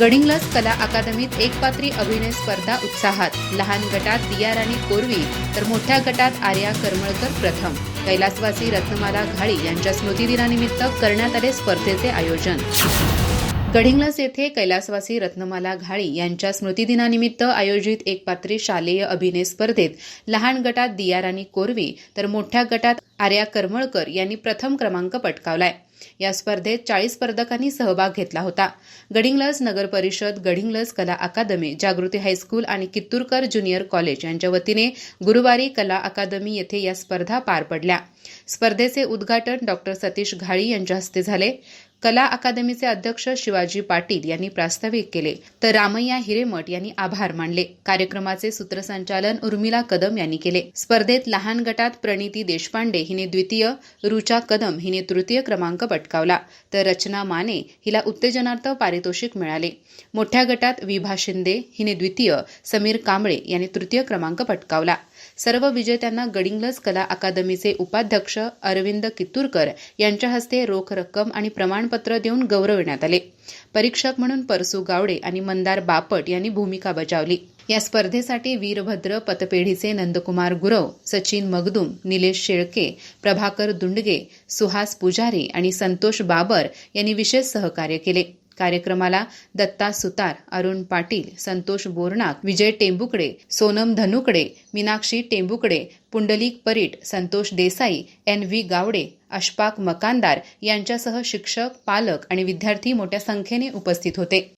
गडिंग्लज कला अकादमीत एकपात्री अभिनय स्पर्धा उत्साहात. लहान गटात दिया राणी कोरवी तर मोठ्या गटात आर्या करमळकर प्रथम. कैलासवासी रत्नमाला घाळी यांच्या स्मृतिदिनानिमित्त करण्यात आले स्पर्धेचे आयोजन. गडिंग्लज येथे कैलासवासी रत्नमाला घाळी यांच्या स्मृतिदिनानिमित्त आयोजित एकपात्री शालेय अभिनय स्पर्धेत लहान गटात दिया राणी कोरवी तर मोठ्या गटात आर्या करमळकर यांनी प्रथम क्रमांक पटकावलाय. या स्पर्धेत चाळीस स्पर्धकांनी सहभाग घेतला होता. गडिंग्लज नगर परिषद गडिंग्लज कला अकादमी जागृती हायस्कूल आणि कित्तूरकर ज्युनियर कॉलेज यांच्या वतीने गुरुवारी कला अकादमी येथे या स्पर्धा पार पडल्या. स्पर्धेचे उद्घाटन डॉक्टर सतीश घाळी यांच्या हस्ते झाले. कला अकादमीचे अध्यक्ष शिवाजी पाटील यांनी प्रास्ताविक केले. तर रामय्या हिरेमठ यांनी आभार मानले. कार्यक्रमाचे सूत्रसंचालन उर्मिला कदम यांनी केले. स्पर्धेत लहान गटात प्रणिती देशपांडे हिने द्वितीय रुचा कदम हिने तृतीय क्रमांक पटकावला. तर रचना माने हिला उत्तेजनार्थ पारितोषिक मिळाले. मोठ्या गटात विभा शिंदे हिने द्वितीय समीर कांबळे यांनी तृतीय क्रमांक पटकावला. सर्व विजेत्यांना गडिंग्लज कला अकादमीचे उपाध्यक्ष अरविंद कित्तूरकर यांच्या हस्ते रोख रक्कम आणि प्रमाणपत्र देऊन गौरविण्यात आले. परीक्षक म्हणून परसू गावडे आणि मंदार बापट यांनी भूमिका बजावली. या स्पर्धेसाठी वीरभद्र पतपेढीचे नंदकुमार गुरव सचिन मगदुम निलेश शेळके प्रभाकर दुंडगे सुहास पुजारी आणि संतोष बाबर यांनी विशेष सहकार्य केले. कार्यक्रमाला दत्ता सुतार अरुण पाटील संतोष बोरनाक विजय टेंबुकडे सोनम धनुकडे मीनाक्षी टेंबुकडे पुंडलिक परीट संतोष देसाई एन व्ही गावडे अशफाक मकानदार यांच्यासह शिक्षक पालक आणि विद्यार्थी मोठ्या संख्येने उपस्थित होते.